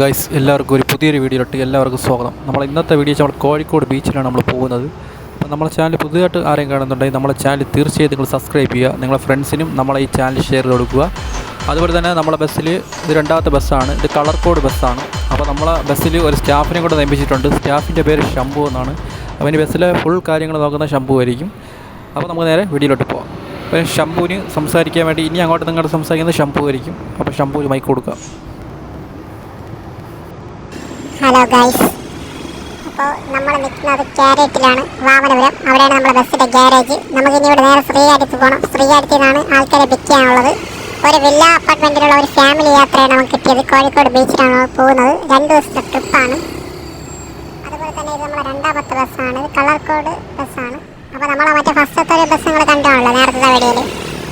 Guys എല്ലാവർക്കും ഒരു പുതിയൊരു വീഡിയോയിലോട്ട് എല്ലാവർക്കും സ്വാഗതം. നമ്മൾ ഇന്നത്തെ വീഡിയോ നമ്മൾ കോഴിക്കോട് ബീച്ചിലാണ് നമ്മൾ പോകുന്നത്. അപ്പോൾ നമ്മളെ ചാനൽ പുതിയതായിട്ട് ആരെയും കാണുന്നുണ്ടെങ്കിൽ നമ്മളെ ചാനൽ തീർച്ചയായും നിങ്ങൾ സബ്സ്ക്രൈബ് ചെയ്യുക. നിങ്ങളെ ഫ്രണ്ട്സിനും നമ്മളെ ഈ ചാനൽ ഷെയർ ചെയ്ത് കൊടുക്കുക. അതുപോലെ തന്നെ നമ്മളെ ബസ്സിൽ ഇത് രണ്ടാമത്തെ ബസ്സാണ് ഇത് കളർ കോഡ് ബസ്സാണ് അപ്പോൾ നമ്മളെ ബസ്സിൽ ഒരു സ്റ്റാഫിനെ കൂടെ നിയമിച്ചിട്ടുണ്ട്. സ്റ്റാഫിന്റെ പേര് ശംഭു എന്നാണ്. ഇനി ബസ്സിലെ ഫുൾ കാര്യങ്ങൾ നോക്കുന്ന ശംഭു ആയിരിക്കും. അപ്പോൾ നമുക്ക് നേരെ വീഡിയോയിലോട്ട് പോകാം അപ്പോൾ ശംഭുവിന് സംസാരിക്കാൻ വേണ്ടി ഇനി അങ്ങോട്ട് നിങ്ങളുടെ സംസാരിക്കുന്നത് ശംഭു ആയിരിക്കും. അപ്പോൾ ശംഭുവിന് മൈക്ക് കൊടുക്കാം. ഹലോ ഗൈസ് അപ്പോൾ നമ്മൾ നിൽക്കുന്നത് ക്യാരറ്റിലാണ് വാമനപുരം. അവിടെയാണ് നമ്മുടെ ബസ്സിന്റെ ഗ്യാരേജ് നമുക്ക് ഇനി ഇവിടെ നേരെ ശ്രീകാര്യത്ത് പോകണം ശ്രീകാര്യത്തിൽ നിന്നാണ് ആൾക്കാരെ പിക്ക് ചെയ്യാനുള്ളത്. ഒരു വില്ല അപ്പാർട്ട്മെന്റിലുള്ള ഒരു ഫാമിലി യാത്രയാണ് നമുക്ക് കിട്ടിയത്. കോഴിക്കോട് ബീച്ചിലാണ് പോകുന്നത്. രണ്ട് ദിവസത്തെ ട്രിപ്പാണ് അതുപോലെ തന്നെ ഇത് നമ്മുടെ രണ്ടാമത്തെ ബസ്സാണ് ഇത് കളർ കോഡ് ബസ്സാണ് അപ്പോൾ നമ്മളെ മറ്റേ ഫസ്റ്റത്തെ ഒരു ബസ് കണ്ടാണല്ലോ നേരത്തെ വീഡിയോയിൽ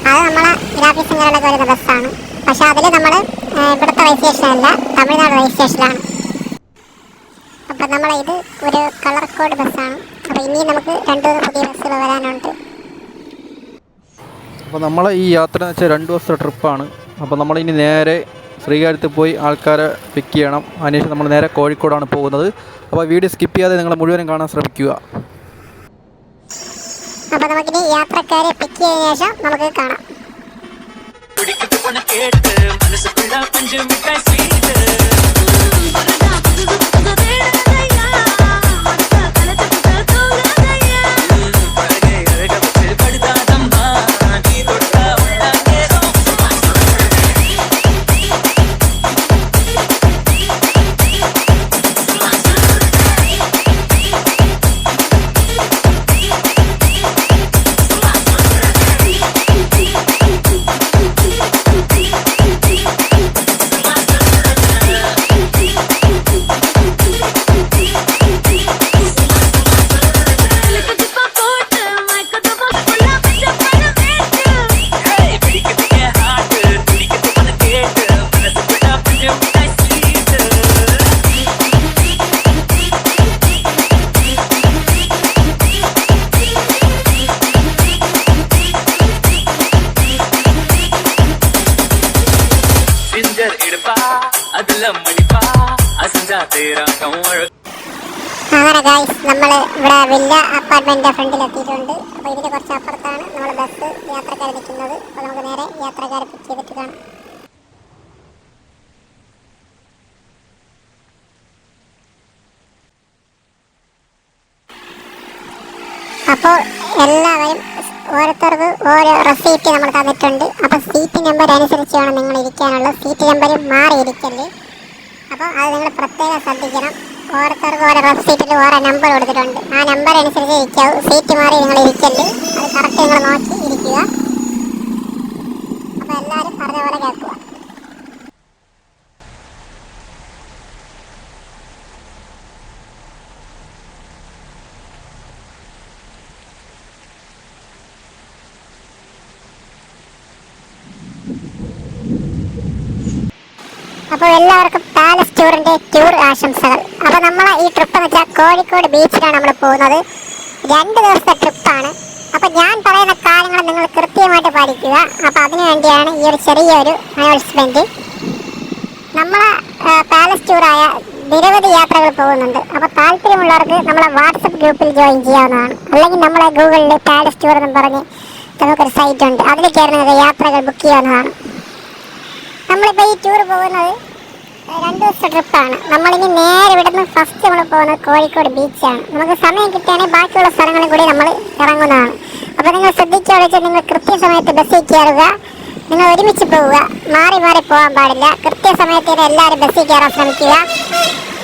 അത് നമ്മളെ ഗ്രാഫിക്സിങ്ങറിലൊക്കെ വരുന്ന ബസ്സാണ് പക്ഷേ അതിൽ നമ്മൾ ഇവിടുത്തെ രജിസ്ട്രേഷൻ തമിഴ്നാട് രജിസ്ട്രേഷനിലാണ് അപ്പം നമ്മൾ ഇത് ഒരു കളർ കോഡ് ബസ്സാണ്. അപ്പോൾ ഇനി നമുക്ക് രണ്ട് പുതിയ ബസ്സുകൾ വരാനുണ്ട്. അപ്പോൾ നമ്മളെ ഈ യാത്ര എന്ന് വെച്ചാൽ രണ്ട് ദിവസത്തെ ട്രിപ്പാണ്. അപ്പോൾ നമ്മളിനി നേരെ ശ്രീകാര്യത്തിൽ പോയി ആൾക്കാരെ പിക്ക് ചെയ്യണം. അതിനുശേഷം നമ്മൾ നേരെ കോഴിക്കോടാണ് പോകുന്നത്. അപ്പോൾ വീഡിയോ സ്കിപ്പ് ചെയ്യാതെ നിങ്ങൾ മുഴുവനും കാണാൻ ശ്രമിക്കുക. അപ്പോൾ നമുക്കിനി യാത്രക്കാരെ പിക്ക് ചെയ്തതിനു ശേഷം നമുക്ക് കാണാം. Bora dar, precisa fazer nada അങ്ങനെ ഗായ്സ് നമ്മൾ ഇവിടെ വില്ല അപ്പാർട്ട്മെന്റിന്റെ ഫ്രണ്ടിൽ എത്തിയിട്ടുണ്ട്. അപ്പോൾ ഇതിന്റെ കുറച്ച് അപ്പുറത്താണ് നമ്മൾ ബസ് യാത്രക്കാർ നിൽക്കുന്നത്. അപ്പോൾ നമുക്ക് നേരെ യാത്രക്കാരെ പിക്ക് ചെയ്തിട്ട് കാണാം. അപ്പോൾ എല്ലാവരും ഓരോരുത്തർക്ക് ഓരോ റെസീപ്റ്റ് നമ്മൾ തന്നിട്ടുണ്ട്. അപ്പോൾ സീറ്റ് നമ്പർ അനുസരിച്ച് വേണം നിങ്ങൾ ഇരിക്കാനുള്ള. സീറ്റ് നമ്പർ മാറി ഇരിക്കല്ലേ അപ്പോൾ അത് നിങ്ങൾ പ്രത്യേകം ശ്രദ്ധിക്കണം. ഓരോരുത്തർക്ക് ഓരോ റെസീറ്റിൽ ഓരോ നമ്പർ കൊടുത്തിട്ടുണ്ട്. ആ നമ്പർ അനുസരിച്ച് ഇരിക്കാവും. സീറ്റ് മാറി നിങ്ങൾ ഇരിക്കല്ലേ. അത് കറക്റ്റ് നിങ്ങൾ നോക്കി ഇരിക്കുക. അപ്പോൾ എല്ലാവരും പറഞ്ഞ പോലെ കേൾക്കുക. അപ്പോൾ എല്ലാവർക്കും പാലസ് ടൂറിന്റെ ടൂർ ആശംസകൾ. അപ്പോൾ നമ്മളെ ഈ ട്രിപ്പ് എന്ന് വെച്ചാൽ കോഴിക്കോട് ബീച്ചിലാണ് നമ്മൾ പോകുന്നത്. രണ്ട് ദിവസത്തെ ട്രിപ്പാണ് അപ്പോൾ ഞാൻ പറയുന്ന കാര്യങ്ങൾ നിങ്ങൾ കൃത്യമായിട്ട് പാലിക്കുക. അപ്പോൾ അതിനു വേണ്ടിയാണ് ഈ ഒരു ചെറിയൊരു അനൗൺസ്മെന്റ് നമ്മളെ പാലസ് ടൂറായ നിരവധി യാത്രകൾ പോകുന്നുണ്ട്. അപ്പോൾ താല്പര്യമുള്ളവർക്ക് നമ്മളെ വാട്സപ്പ് ഗ്രൂപ്പിൽ ജോയിൻ ചെയ്യാവുന്നതാണ്. അല്ലെങ്കിൽ നമ്മളെ ഗൂഗിളിൽ പാലസ് ടൂർ എന്ന് പറഞ്ഞ് നമുക്കൊരു സൈറ്റ് ഉണ്ട്. അതിൽ കയറി യാത്രകൾ ബുക്ക് ചെയ്യാവുന്നതാണ്. നമ്മളിപ്പോൾ ഈ ടൂർ പോകുന്നത് രണ്ട് ദിവസത്തെ ട്രിപ്പാണ് നമ്മളിനി നേരെ ഇവിടുന്ന് ഫസ്റ്റ് നമ്മൾ പോകുന്നത് കോഴിക്കോട് ബീച്ചാണ് നമുക്ക് സമയം കിട്ടുകയാണെങ്കിൽ ബാക്കിയുള്ള സ്ഥലങ്ങളിൽ കൂടി നമ്മൾ ഇറങ്ങുന്നതാണ്. അപ്പോൾ നിങ്ങൾ ശ്രദ്ധിച്ചോടെ വെച്ചാൽ നിങ്ങൾ കൃത്യസമയത്ത് ബസ്സിൽ കയറുക. നിങ്ങൾ ഒരുമിച്ച് പോവുക. മാറി മാറി പോകാൻ പാടില്ല. കൃത്യസമയത്തിന് എല്ലാവരും ബസ്സിൽ കയറാൻ ശ്രമിക്കുക.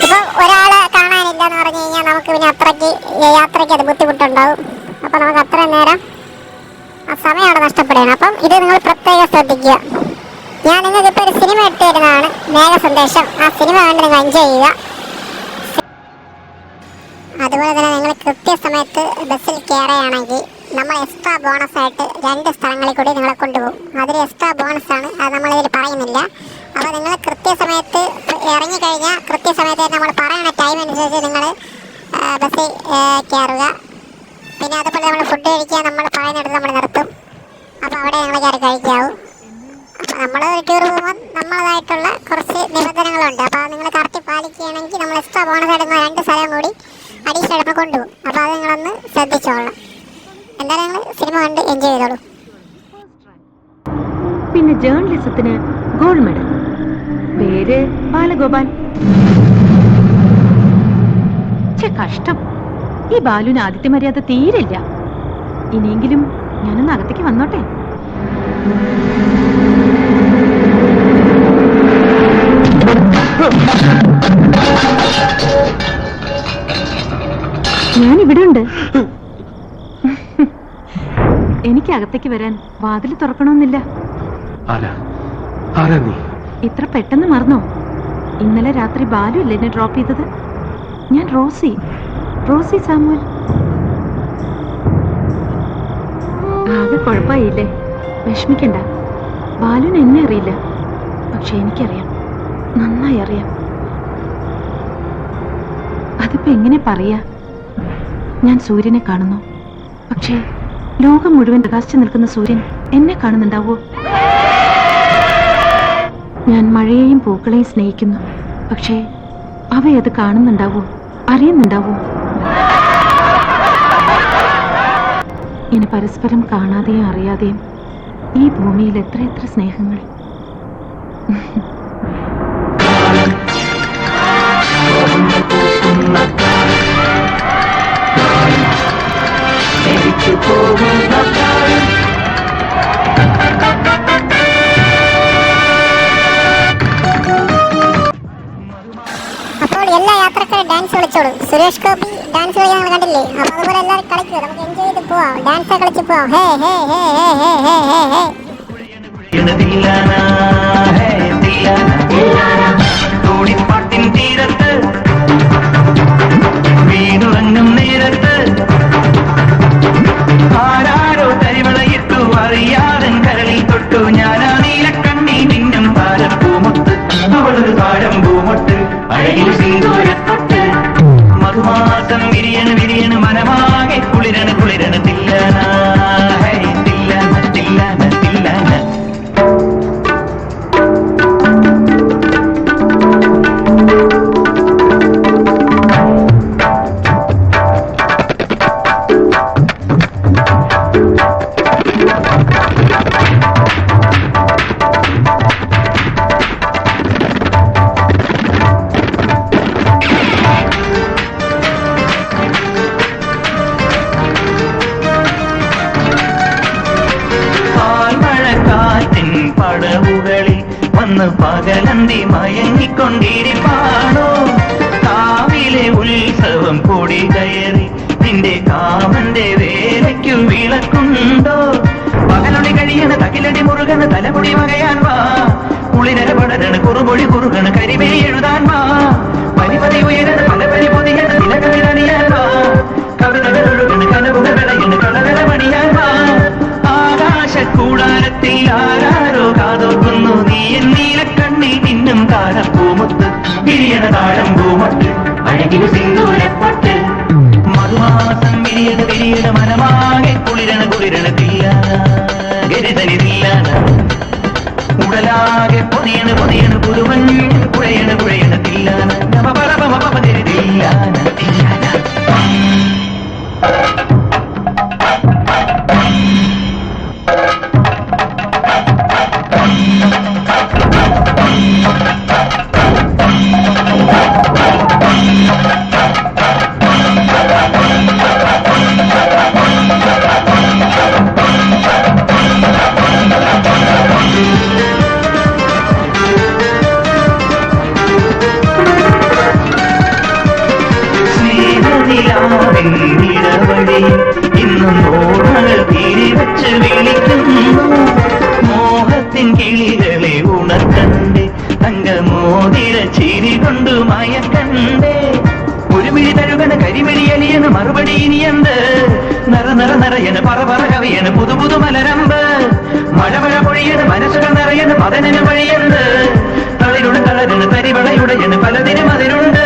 ഇപ്പൊ ഒരാളെ കാണാനില്ല എന്ന് പറഞ്ഞു കഴിഞ്ഞാൽ നമുക്ക് പിന്നെ അത്രയ്ക്ക് യാത്രയ്ക്ക് അത് ബുദ്ധിമുട്ടുണ്ടാവും. അപ്പോൾ നമുക്ക് അത്രയും നേരം ആ സമയം അവിടെ നഷ്ടപ്പെടുകയാണ്. അപ്പം ഇത് നിങ്ങൾ പ്രത്യേകം ശ്രദ്ധിക്കുക. ഞാൻ നിങ്ങൾക്ക് ഇപ്പോൾ ഒരു സിനിമ എടുത്തു തരുന്നതാണ് മേഘ സന്ദേശം ആ സിനിമ കണ്ട് നിങ്ങൾ എൻജോയ് ചെയ്യുക. അതുപോലെ തന്നെ നിങ്ങൾ കൃത്യസമയത്ത് ബസ്സിൽ കയറുകയാണെങ്കിൽ നമ്മൾ എക്സ്ട്രാ ബോണസ് ആയിട്ട് രണ്ട് സ്ഥലങ്ങളിൽ കൂടി നിങ്ങളെ കൊണ്ടുപോകും. അതിൽ എക്സ്ട്രാ ബോണസ് ആണ്. അത് നമ്മളിതിൽ പറയുന്നില്ല. അപ്പോൾ നിങ്ങൾ കൃത്യസമയത്ത് ഇറങ്ങിക്കഴിഞ്ഞാൽ കൃത്യസമയത്ത് നമ്മൾ പറയുന്ന ടൈം അനുസരിച്ച് നിങ്ങൾ ബസ്സിൽ കയറുക. പിന്നെ അതുപോലെ നമ്മൾ ഫുഡ് കഴിക്കുക നമ്മൾ പറയുന്നിടത്ത് നമ്മൾ നിർത്തും. അപ്പോൾ അവിടെ ഞങ്ങൾ കയറി കഴിക്കാവും. നമ്മൾ ടൂർ പോകുമ്പോൾ നമ്മളതായിട്ടുള്ള കുറച്ച് നിബന്ധനകളുണ്ട്. അപ്പോൾ നിങ്ങൾ കറക്റ്റ് പാലിക്കുകയാണെങ്കിൽ നമ്മൾ എക്സ്ട്രാ ബോണസ് എടുക്കുന്ന രണ്ട് സ്ഥലം കൂടി അഡീഷണൽ നമ്മൾ കൊണ്ടുപോകും. അപ്പോൾ അത് നിങ്ങളൊന്ന് ശ്രദ്ധിച്ചോളണം. എന്തായാലും നിങ്ങൾ സിനിമ കണ്ട് എൻജോയ് ചെയ്തോളൂ. പിന്നെ ജേർണലിസത്തിന് ഗോൾഡ് മെഡൽ പേര് ബാലഗോപാൽ. കഷ്ടം. ഈ ബാലുവിന് ആദിത്യ മര്യാദ തീരില്ല ഇനിയെങ്കിലും ഞാനൊന്ന് അകത്തേക്ക് വന്നോട്ടെ? ഞാൻ ഇവിടെ ഉണ്ട് എനിക്ക് അകത്തേക്ക് വരാൻ വാതിൽ തുറക്കണമെന്നില്ല ഇത്ര പെട്ടെന്ന് മറന്നോ? ഇന്നലെ രാത്രി ബാലു അല്ലേ എന്നെ ഡ്രോപ്പ് ചെയ്തത്? ഞാൻ റോസി. Rossi Samuel. ആകെ കുഴപ്പമായില്ലേ? വിഷമിക്കണ്ട. ബാലുവിന് എന്നെ അറിയില്ല. പക്ഷെ എനിക്കറിയാം. നന്നായി അറിയാം. അതിപ്പോ എങ്ങനെ പറയാ? ഞാൻ സൂര്യനെ കാണുന്നു. പക്ഷേ ലോകം മുഴുവൻ പ്രകാശിച്ചു നിൽക്കുന്ന സൂര്യൻ എന്നെ കാണുന്നുണ്ടാവോ? ഞാൻ മഴയെയും പൂക്കളെയും സ്നേഹിക്കുന്നു. പക്ഷേ അവയത് കാണുന്നുണ്ടാവോ? അറിയുന്നുണ്ടാവോ? ഇനി പരസ്പരം കാണാതെയും അറിയാതെയും ഈ ഭൂമിയിൽ എത്ര എത്ര സ്നേഹങ്ങൾ. സുരേഷ് ഗോപി ഡാൻസ് കളിക്കാൻ നമ്മൾ കണ്ടില്ലേ? അപ്പോൾ അതുപോലെ എല്ലാവരും കളിക്കുക നമുക്ക് എൻജോയ് ചെയ്ത് പോവാം. ഡാൻസ് കളിച്ച് പോവാം. ഹേ ഹേ ഹേ ഹേ ഹേ ഹേ ഹേ ഹേ. ആരാരോ തരിവളയിട്ടു തൊട്ടു. ഞാനാ നീലക്കണ്ണി നിന്നും താരപ്പൂമൊത്ത് അവളൊരു താരമ്പൂമൊട്ട് അഴകിൽ സിന്ദൂരത്തൊട്ട് മധുമാസം വിരിയണ് വിരിയണ് മനമാകെ കുളിരണ് കുളിരണ്. പകലന്തി മയങ്ങിക്കൊണ്ടിരിപ്പാണോ? കാവിലെ ഉത്സവം കൂടി കയറി നിന്റെ കാമന്റെ വേലയ്ക്കു വിളക്കുണ്ടോ? പകലൊളി കഴിയണ തകിലടി മുറുകണ് തലമുടി വകയാൻ വാ. കുളിരര പടരണ കുറുമൊഴി കുറുകണ് കരിവേ എഴുതാൻ വാ. പരിപതി ഉയരണ പല പൊതിയണ വാ. കവിതകൾ ഒഴുകണ് കനവുകൾ കൂട്ടത്തിലാരാരോ കാതോർക്കുന്നു. നീ എന്നീലക്കണ്ണി നിന്നും താരം പൂമുത്ത്. പിരിയണ താഴം പൂമട്ട് അഴകിന് സിന്ദൂരപ്പട്ട് മറുമാസം പിരിയണ പിരിയണ മനമാകെ കുളിരണ കുളിരണത്തില്ല ഗരിതനില്ല ഉടലാകെ പൊതിയണ പൊതിയണ പുതുവൻ കുഴയണ കുഴയണത്തില്ല നവപരമ പതിരില്ല തില്ലാന നിറയന് വഴിയുണ്ട്. തളിരുട തളരന് തരിവളയുടയന് പലതിനും അതിലുണ്ട്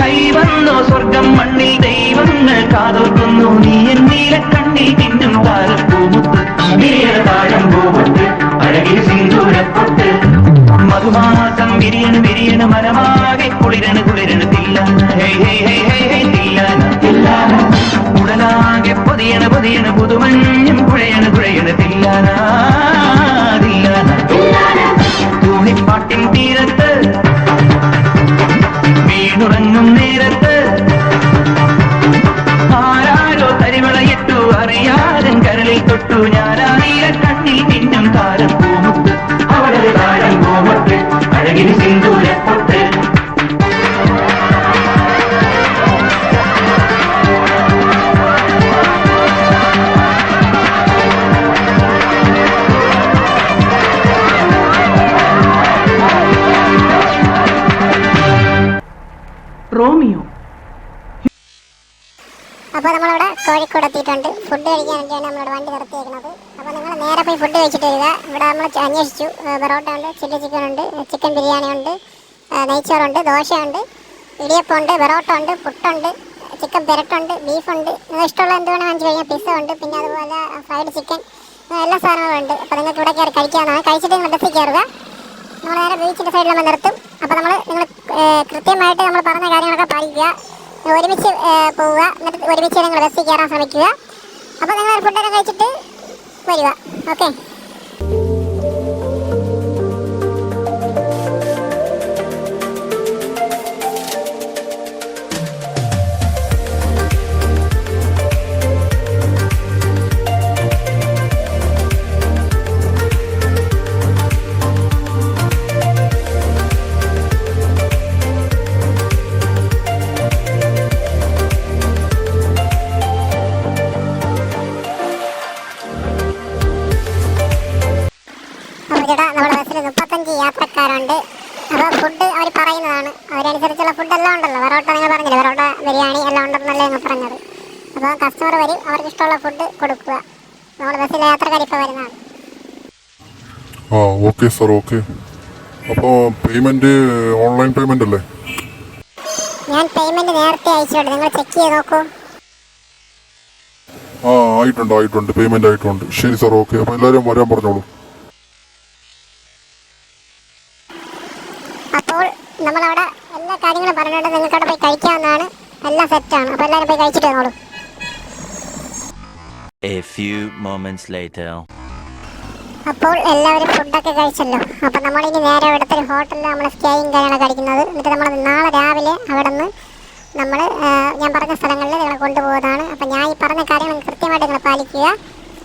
കൈവന്നു സ്വർഗം മണ്ണിൽ ദൈവങ്ങൾ കാതോർക്കുന്നു നീ എന്നീല കണ്ണിൽ തിന്നും മധുമാസം വിരിയണ് വിരിയണ് മനമാകെ കുളിരണ് കുളിരണ്. അപ്പോൾ നമ്മളിവിടെ കോഴിക്കോട് എത്തിയിട്ടുണ്ട്. ഫുഡ് കഴിക്കാൻ വേണ്ടിയാണ് നമ്മളിവിടെ വണ്ടി നിർത്തിയേക്കുന്നത്. അപ്പോൾ നിങ്ങൾ നേരെ പോയി ഫുഡ് കഴിച്ചിട്ട് വരിക. ഇവിടെ നമ്മൾ അന്വേഷിച്ചു. പൊറോട്ട ഉണ്ട് ചില്ലി ചിക്കൻ ഉണ്ട് ചിക്കൻ ബിരിയാണി ഉണ്ട് നെയ്ച്ചോറുണ്ട് ദോശയുണ്ട് ഇടിയപ്പമുണ്ട് പൊറോട്ട ഉണ്ട് പുട്ടുണ്ട് ചിക്കൻ പെരട്ടുണ്ട് ബീഫുണ്ട് നിങ്ങൾക്ക് ഇഷ്ടമുള്ള എന്ത് വേണം വാങ്ങിച്ചു കഴിഞ്ഞാൽ പിസ്സ ഉണ്ട് പിന്നെ അതുപോലെ ഫ്രൈഡ് ചിക്കൻ എല്ലാ സാധനങ്ങളും ഉണ്ട്. അപ്പോൾ നിങ്ങൾക്ക് ഇവിടെ കയറി കഴിക്കാവുന്നതാണ്. കഴിച്ചിട്ട് നിങ്ങൾ ബസ്സിൽ കയറുക. നമ്മൾ നേരെ ബീച്ചിന്റെ സൈഡിൽ നമ്മൾ നിർത്തും. അപ്പോൾ നമ്മൾ നിങ്ങൾ കൃത്യമായിട്ട് നമ്മൾ പറഞ്ഞ കാര്യങ്ങളൊക്കെ പാലിക്കുക. ഒരുമിച്ച് പോവുക. എന്നിട്ട് ഒരുമിച്ച് നിങ്ങൾ ബസ്സിൽ കയറാൻ ശ്രമിക്കുക. അപ്പോൾ നിങ്ങൾ ഫുഡൊക്കെ കഴിച്ചിട്ട് വരിക. ഓക്കെ യാത്രക്കാരുണ്ട്. അപ്പോൾ ഫുഡ് അവർ പറയുന്നതാണ്. അവരനുസരിച്ചുള്ള ഫുഡെല്ലാം ഉണ്ടല്ലോ. പൊറോട്ട നിങ്ങൾ പറഞ്ഞില്ലേ? പൊറോട്ട ബിരിയാണി എല്ലാം ഉണ്ടെന്നല്ലേ നിങ്ങൾ പറഞ്ഞത്. അപ്പോൾ കസ്റ്റമർ വരും അവർക്ക് ഇഷ്ടമുള്ള ഫുഡ് കൊടുക്കുക. നമ്മൾ ബസ്സിലെ യാത്രക്കാർ ഇപ്പോൾ വരുന്നതാണ്. ആ ഓക്കെ സാർ ഓക്കെ അപ്പോൾ പേയ്മെന്റ് ഓൺലൈൻ പേയ്മെന്റ് അല്ലേ? ഞാൻ പേയ്മെന്റ് നേരത്തെ അയച്ചിട്ടുണ്ട്. നിങ്ങൾ ചെക്ക് ചെയ്ത് നോക്കൂ. ആ ആയിട്ടുണ്ട് ആയിട്ടുണ്ട്. പേയ്മെന്റ് ആയിട്ടുണ്ട്. ശരി സാർ ഓക്കെ അപ്പോൾ എല്ലാവരും വരാൻ പറഞ്ഞോളൂ. എല്ലാ പറഞ്ഞിട്ട് നിങ്ങൾക്ക് അവിടെ പോയി കഴിക്കാവുന്നതാണ്. എല്ലാം സെറ്റാണ് അപ്പോൾ എല്ലാവരും പോയി കഴിച്ചിട്ട് വന്നോളൂ. A few moments later. അപ്പോൾ എല്ലാവരും ഫുഡൊക്കെ കഴിച്ചല്ലോ. അപ്പോൾ നമ്മളിനി നേരെ ഇവിടുത്തെ ഒരു ഹോട്ടലിൽ നമ്മൾ സ്റ്റേയും കാര്യങ്ങളൊക്കെ കഴിക്കുന്നത്. എന്നിട്ട് നമ്മൾ നാളെ രാവിലെ അവിടെ നിന്ന് നമ്മൾ ഞാൻ പറഞ്ഞ സ്ഥലങ്ങളിൽ നിങ്ങളെ കൊണ്ടുപോകുന്നതാണ് അപ്പോൾ ഞാൻ ഈ പറഞ്ഞ കാര്യങ്ങൾ കൃത്യമായിട്ട് നിങ്ങൾ പാലിക്കുക.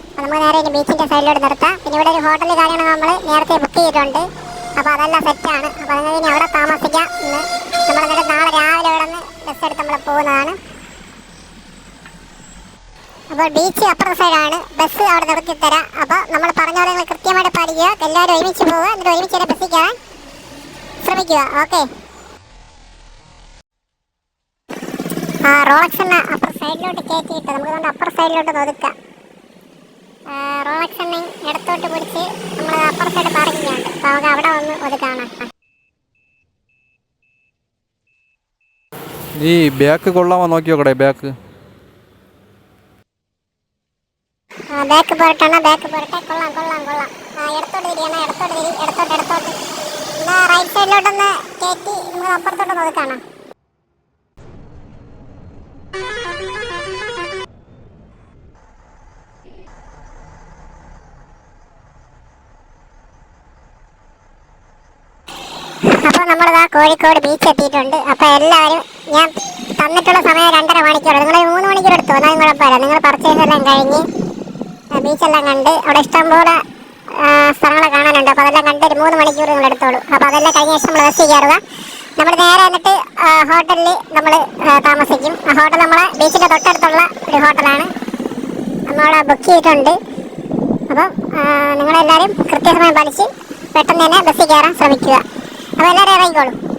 അപ്പോൾ നമ്മൾ നേരെ ഇനി ബീച്ചിന്റെ സൈഡിലോട്ട് നിർത്താം. പിന്നെ ഇവിടെ ഒരു ഹോട്ടൽ കാര്യങ്ങൾ നമ്മൾ നേരത്തെ ബുക്ക് ചെയ്തിട്ടുണ്ട്. അപ്പോൾ അതെല്ലാം സെറ്റാണ് അപ്പോൾ അതിന് ഇനി അവിടെ താമസിക്കാം. ഇന്ന് നമ്മൾ എന്നിട്ട് നാളെ രാവിലെ അവിടെ നിന്ന് ബസ് എടുത്ത് നമ്മൾ പോകുന്നതാണ്. അപ്പോൾ ബീച്ച് അപ്പുറത്തെ സൈഡാണ് ബസ് അവിടെ നിർത്തി തരാം. അപ്പോൾ നമ്മൾ പറഞ്ഞ പോലെ നിങ്ങൾ കൃത്യമായിട്ട് പാലിക്കുക. എല്ലാവരും ഒരുമിച്ച് പോവുക. എന്നിട്ട് ഒരുമിച്ച് തന്നെ ബസ്സിൽ കയറാൻ ശ്രമിക്കുക. ഓക്കെ ആ റോളക്സ് അപ്പുറ സൈഡിലോട്ട് കയറ്റിയിട്ട് നമുക്ക് അപ്പുറ സൈഡിലോട്ട് ഒതുക്കാം. റോളക്സ് എണ്ണ ഇടത്തോട്ട് പിടിച്ച് നമ്മൾ അപ്പുറ സൈഡ് പാർക്കിംഗ് ഉണ്ട് അപ്പോൾ നമുക്ക് അവിടെ വന്ന് ഒതുക്കാണ് നീ ബാക്ക് കൊള്ളാമോ നോക്കി നോക്കടേ ബാക്ക്. ബാക്ക് പോരട്ടെ ബാക്ക് പോരട്ടെ. കൊള്ളാം കൊള്ളാം കൊള്ളാം. ഇടത്തോട്ട് തിരിയണം ഇടത്തോട്ട് തിരി ഇടത്തോട്ട് ഇടത്തോട്ട്. റൈറ്റ് സൈഡിലോട്ടൊന്ന് കയറ്റി നമ്മൾ അപ്പുറത്തോട്ട് ഒതുക്കാണ് നമ്മളിതാ കോഴിക്കോട് ബീച്ച് എത്തിയിട്ടുണ്ട്. അപ്പോൾ എല്ലാവരും ഞാൻ തന്നിട്ടുള്ള സമയം രണ്ടര മണിക്കൂർ. നിങ്ങൾ മൂന്ന് മണിക്കൂർ എടുത്തു? എന്നാലും കുഴപ്പമില്ല നിങ്ങൾ പർച്ചേസ് എല്ലാം കഴിഞ്ഞ് ബീച്ചെല്ലാം കണ്ട് അവിടെ ഇഷ്ടംപോലെ സ്ഥലങ്ങളെ കാണാനുണ്ട്. അപ്പോൾ അതെല്ലാം കണ്ട് ഒരു മൂന്ന് മണിക്കൂർ നിങ്ങൾ എടുത്തോളൂ. അപ്പോൾ അതെല്ലാം കഴിഞ്ഞ ശേഷം നമ്മൾ ബസ്സിൽ കയറുക നമ്മൾ നേരെ എന്നിട്ട് ഹോട്ടലിൽ നമ്മൾ താമസിക്കും. ആ ഹോട്ടൽ നമ്മളെ ബീച്ചിന്റെ തൊട്ടടുത്തുള്ള ഒരു ഹോട്ടലാണ് നമ്മളവിടെ ബുക്ക് ചെയ്തിട്ടുണ്ട്. അപ്പം നിങ്ങളെല്ലാവരും കൃത്യസമയം പാലിച്ച് പെട്ടെന്ന് തന്നെ ബസ്സിൽ കയറാൻ ശ്രമിക്കുക. അപ്പോൾ എല്ലാവരും ഇറങ്ങിക്കോളൂ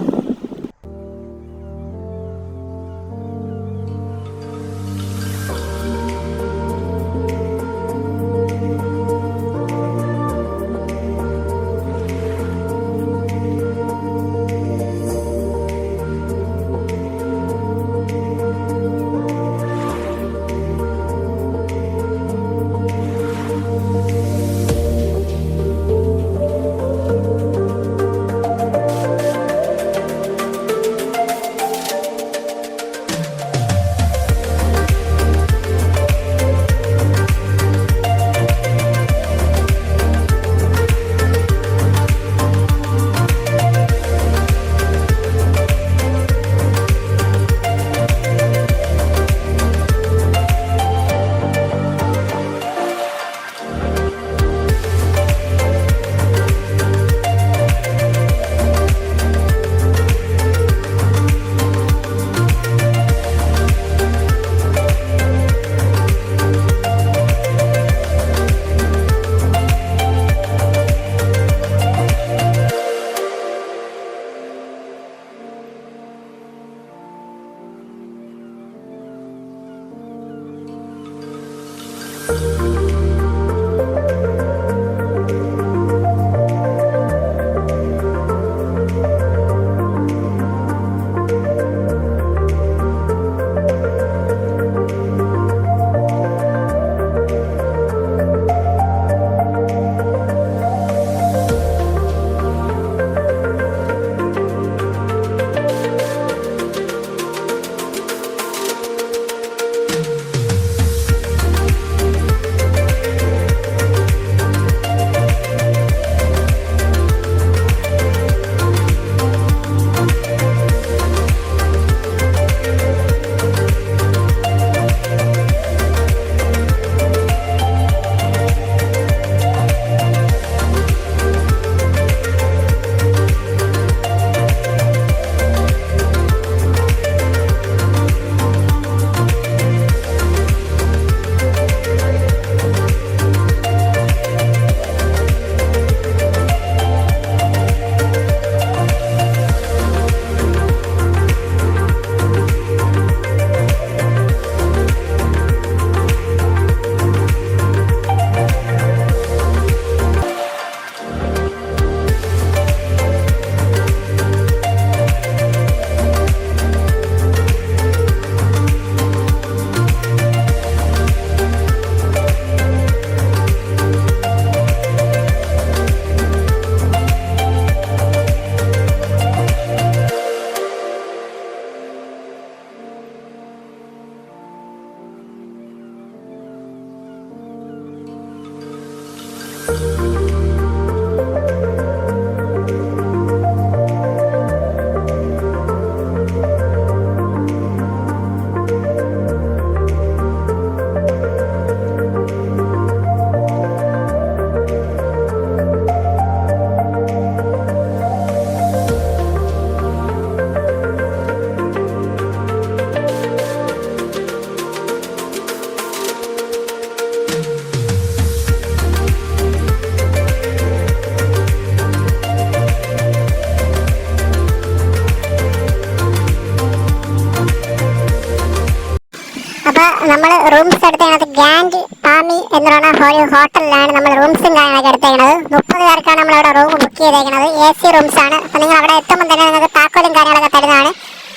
പറഞ്ഞാൽ ഒരു ഹോട്ടലിലാണ് നമ്മൾ റൂംസും കാര്യങ്ങളൊക്കെ എടുത്തേക്കുന്നത് മുപ്പത് പേർക്കാണ് നമ്മൾ അവിടെ റൂം ബുക്ക് ചെയ്തേക്കുന്നത് എ സി റൂംസ് ആണ്. അപ്പോൾ നിങ്ങൾ അവിടെ എത്തുമ്പോൾ തന്നെ നിങ്ങൾക്ക് താക്കോലും കാര്യങ്ങളൊക്കെ തരുന്നതാണ്.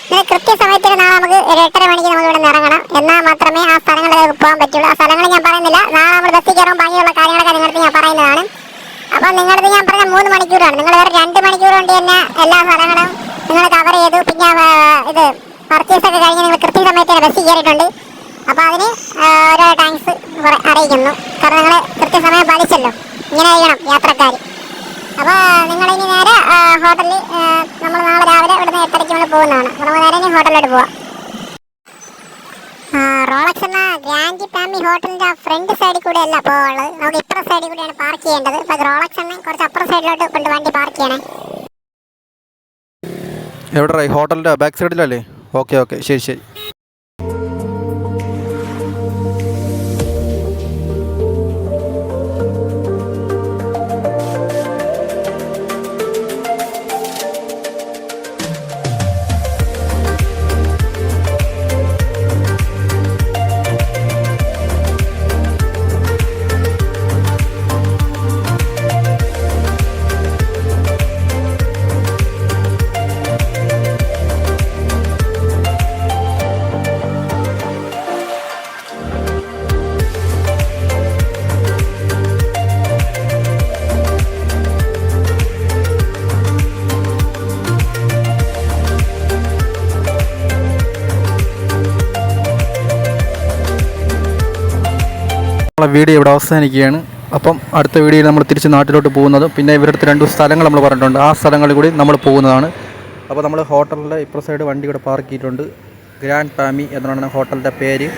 പിന്നെ കൃത്യസമയത്തിന് നാളെ നമുക്ക് ഒരു എട്ടര മണിക്ക് നമ്മൾ ഇവിടെ ഇറങ്ങണം. എന്നാൽ മാത്രമേ ആ സ്ഥലങ്ങളിലേക്ക് പോകാൻ പറ്റുള്ളൂ. ആ സ്ഥലങ്ങൾ ഞാൻ പറയുന്നില്ല. നാളെ നമ്മൾ ബസ്സിൽ കയറുമ്പോൾ ബാക്കിയുള്ള കാര്യങ്ങളൊക്കെ നിങ്ങളുടെ ഞാൻ പറയുന്നതാണ്. അപ്പോൾ നിങ്ങളുടെ ഞാൻ പറഞ്ഞ മൂന്ന് മണിക്കൂറാണ്. നിങ്ങൾ വേറെ രണ്ട് മണിക്കൂർ കൊണ്ട് തന്നെ എല്ലാ സ്ഥലങ്ങളും നിങ്ങൾ കവർ ചെയ്തു. പിന്നെ ഇത് പർച്ചേസ് ഒക്കെ കഴിഞ്ഞ് നിങ്ങൾ കൃത്യസമയത്ത് ബസ്സിൽ കയറിയിട്ടുണ്ട്. അപ്പോൾ അതിന് ഓരോ താങ്ക്സ് അറിയിക്കുന്നു. കാരണം നിങ്ങൾ കൃത്യസമയം പാലിച്ചല്ലോ. ഇങ്ങനെ ചെയ്യണം യാത്രക്കാർ അപ്പോൾ നിങ്ങൾ ഇനി നേരെ ഹോട്ടലിൽ നമ്മൾ നാളെ രാവിലെ ഇവിടുന്ന് എട്ടരയ്ക്ക് നമ്മൾ പോകുന്നതാണ്. അപ്പോൾ നമ്മൾ നേരെ ഇനി ഹോട്ടലിലോട്ട് പോവാം. റോളക്സ് എന്ന ഗ്രാൻഡി ഫാമിലി ഹോട്ടലിന്റെ ഫ്രണ്ട് സൈഡിൽ കൂടെ അല്ല പോകുള്ളത് നമുക്ക് ഇപ്പുറ സൈഡിൽ കൂടെയാണ് പാർക്ക് ചെയ്യേണ്ടത്. ഇപ്പൊ റോളക്സ് എന്ന കുറച്ച് അപ്പുറ സൈഡിലോട്ട് കൊണ്ട് വണ്ടി പാർക്ക് ചെയ്യണേ. എവിടെ ഹോട്ടലിന്റെ ബാക്ക് സൈഡിലല്ലേ? Okay okay. ശരി ശരി. വീഡിയോ ഇവിടെ അവസാനിക്കുകയാണ്. അപ്പം അടുത്ത വീഡിയോയിൽ നമ്മൾ തിരിച്ച് നാട്ടിലോട്ട് പോകുന്നതും പിന്നെ ഇവരുടെ രണ്ട് സ്ഥലങ്ങൾ നമ്മൾ പറഞ്ഞിട്ടുണ്ട്. ആ സ്ഥലങ്ങളിൽ കൂടി നമ്മൾ പോകുന്നതാണ്. അപ്പോൾ നമ്മൾ ഹോട്ടലിന്റെ ഇപ്പുറ സൈഡ് വണ്ടി ഇവിടെ പാർക്ക് ചെയ്തിട്ടുണ്ട്. ഗ്രാൻഡ് പാമി എന്നാണ് ഹോട്ടലിന്റെ പേര്.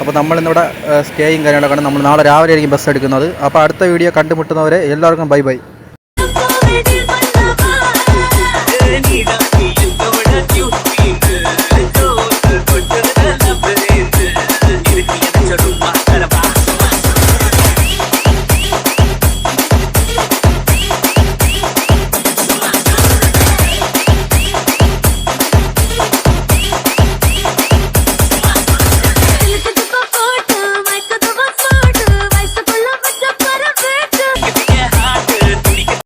അപ്പോൾ നമ്മളിന്നിവിടെ സ്റ്റേയും കാര്യങ്ങളൊക്കെ നമ്മൾ നാളെ രാവിലെ ആയിരിക്കും ബസ് എടുക്കുന്നത്. അപ്പോൾ അടുത്ത വീഡിയോ കണ്ടുമുട്ടുന്നവരെ എല്ലാവർക്കും ബൈ ബൈ